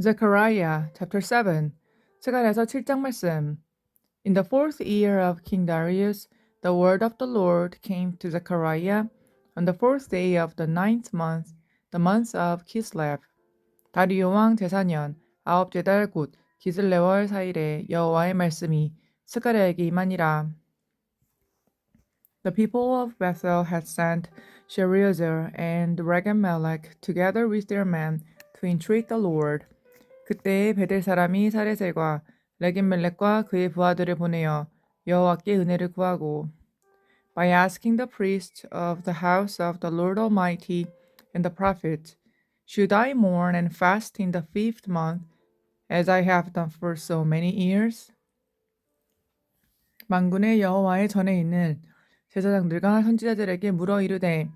Zechariah chapter 7 스가랴서 7장 말씀 In the fourth year of King Darius the word of the Lord came to Zechariah on the fourth day of the ninth month the month of Kislev 다리오 왕 제사년 아홉째 달 곧 기슬레월 사일에 여호와의 말씀이 스가랴에게 임하니라 The people of Bethel had sent Sherezer and Regem-melech together with their men to entreat the Lord. 그때에 베델 사람이 사레셀과 레겜멜렉과 그의 부하들을 보내어 여호와께 은혜를 구하고 by asking the priest of the house of the Lord Almighty and the prophet, should I mourn and fast in the fifth month, as I have done for so many years? 만군의 여호와의 전에 있는 제사장들과 선지자들에게 물어 이르되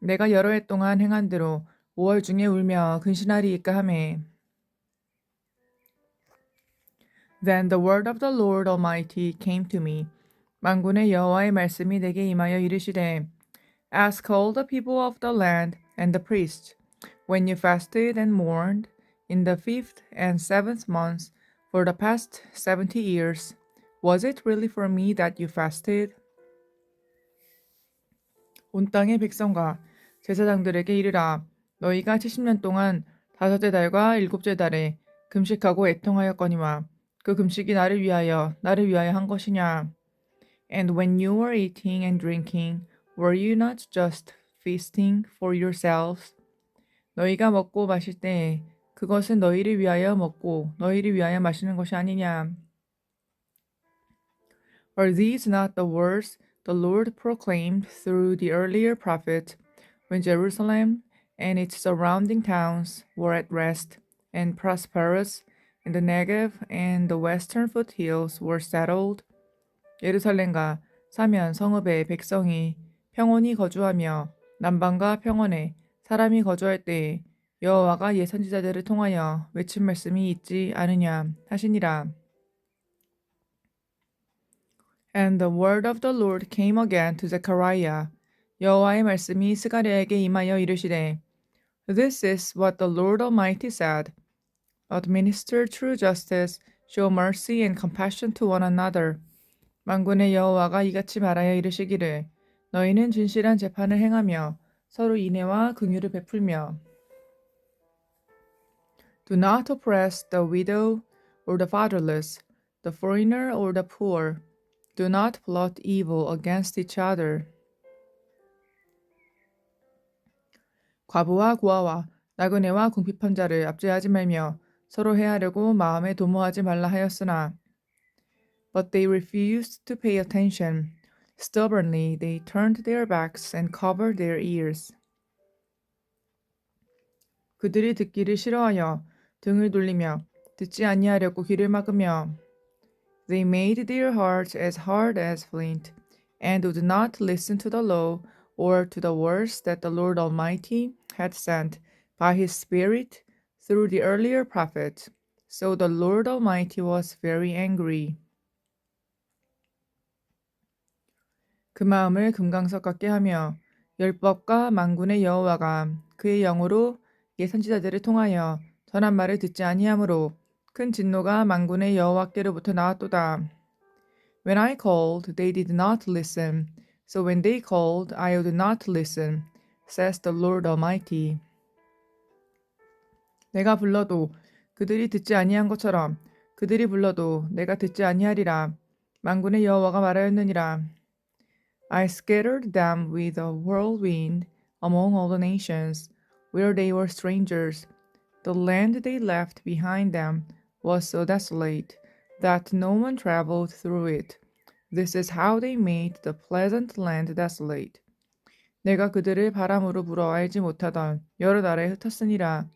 내가 여러 해 동안 행한 대로 5월 중에 울며 근신하리이까 하매 Then the word of the Lord Almighty came to me. 만군의 여호와의 말씀이 내게 임하여 이르시되 Ask all the people of the land and the priests when you fasted and mourned in the fifth and seventh months for the past seventy years was it really for me that you fasted? 온 땅의 백성과 제사장들에게 이르라 너희가 70년 동안 다섯째 달과 일곱째 달에 금식하고 애통하였거니와 그 금식이 나를 위하여 나를 위하여 한 것이냐 And when you were eating and drinking were you not just feasting for yourselves 너희가 먹고 마실 때 그것은 너희를 위하여 먹고 너희를 위하여 마시는 것이 아니냐 Are these not the words the Lord proclaimed through the earlier prophet when Jerusalem and its surrounding towns were at rest and prosperous, and the Negev and the western foothills were settled? 예루살렘과 사면 성읍의 백성이 평온히 거주하며 남방과 평원에 사람이 거주할 때에 여호와가 예선지자들을 통하여 외친 말씀이 있지 않으냐 하시니라. And the word of the Lord came again to Zechariah. 여호와의 말씀이 스가랴에게 임하여 이르시되 This is what the Lord Almighty said. Administer true justice, show mercy and compassion to one another. 만군의 여호와가 이같이 말하여 이르시기를 너희는 진실한 재판을 행하며 서로 인애와 긍휼을 베풀며 Do not oppress the widow or the fatherless, the foreigner or the poor. Do not plot evil against each other. 과부와 고아와 나그네와 궁핍한 자를 압제하지 말며 서로 해하려고 마음에 도모하지 말라 하였으나 But they refused to pay attention. Stubbornly they turned their backs and covered their ears. 그들이 듣기를 싫어하여 등을 돌리며 듣지 아니하려고 귀를 막으며 They made their hearts as hard as flint and would not listen to the law or to the words that the Lord Almighty had sent by his Spirit through the earlier prophets. So the Lord Almighty was very angry. 그 마음을 금강석 같게 하며 율법과 만군의 여호와가 그의 영으로 예 선지자들을 통하여 전한 말을 듣지 아니하므로 큰 진노가 만군의 여호와께로부터 나왔도다. When I called, they did not listen. So when they called, I would not listen, says the Lord Almighty. 내가 불러도 그들이 듣지 아니한 것처럼 그들이 불러도 내가 듣지 아니하리라. 만군의 여호와가 말하였느니라. I scattered them with a whirlwind among all the nations, where they were strangers. The land they left behind them was so desolate that no one traveled through it. This is how they made the pleasant land desolate. 내가 그들을 바람으로 불어 알지 못하던 여러 나라에 흩었으니라.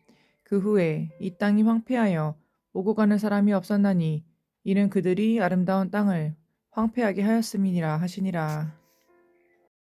그 후에 이 땅이 황폐하여 오고 가는 사람이 없었나니 이는 그들이 아름다운 땅을 황폐하게 하였음이니라 하시니라.